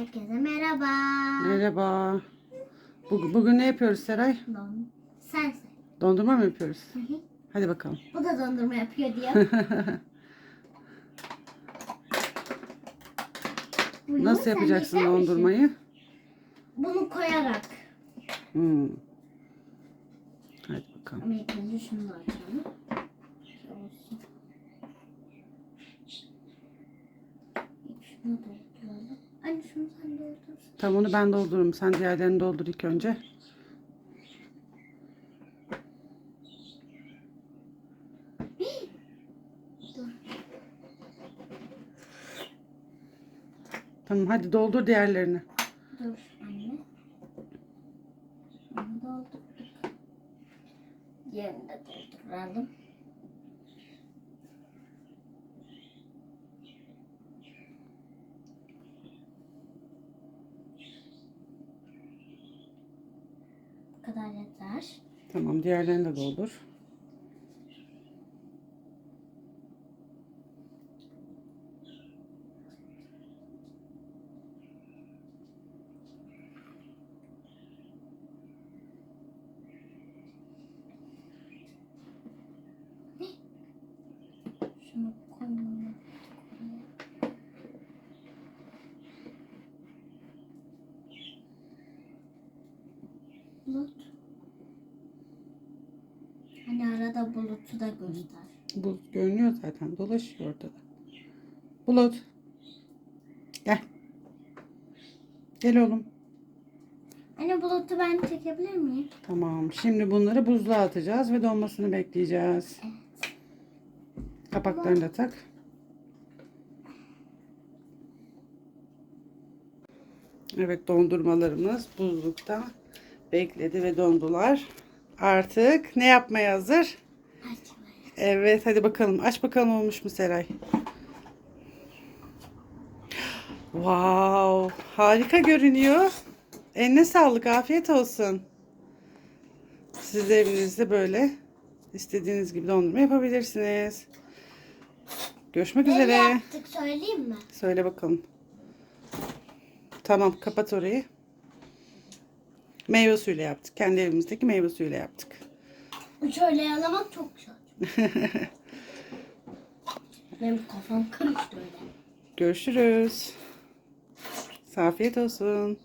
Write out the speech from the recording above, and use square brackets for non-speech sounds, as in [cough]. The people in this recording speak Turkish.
Herkese merhaba. Merhaba. Bu- bugün ne yapıyoruz Seray? Don. Sen söyle. Dondurma mı yapıyoruz? Hı hı. Hadi bakalım. Bu da dondurma yapıyor diyor. [laughs] Bunu Nasıl yapacaksın dondurmayı? Bunu koyarak. Hmm. Hadi bakalım. Ama ilk önce şunu da açalım. Şöyle olsun. İlk şunu dolduralım. Tamam onu ben doldururum. Sen diğerlerini doldur ilk önce. Tamam hadi doldur diğerlerini. Dur anne. Şunu doldurduk. Diğerini de dolduralım. Bu kadar yeter. Tamam diğerlerini de doldur. Şunu Bulut. Hani arada bulutu da göster. Bulut görünüyor zaten. Dolaşıyor ortada. Bulut. Gel. Gel oğlum. Anne bulutu ben çekebilir miyim? Tamam. Şimdi bunları buzluğa atacağız ve donmasını bekleyeceğiz. Evet. Kapaklarını da tak. Evet dondurmalarımız buzlukta bekledi ve dondular. Artık ne yapmaya hazır? Evet hadi bakalım. Aç bakalım olmuş mu Seray? Wow, harika görünüyor. Eline sağlık, afiyet olsun. Siz de evinizde böyle istediğiniz gibi dondurma yapabilirsiniz. Görüşmek Ne üzere. yaptık söyleyeyim mi? Söyle bakalım. Tamam, kapat orayı. Meyve suyuyla yaptık. Kendi evimizdeki meyve suyuyla yaptık. Şöyle yalamak çok güzel. [laughs] Benim kafam karıştı öyle. Görüşürüz. Afiyet olsun.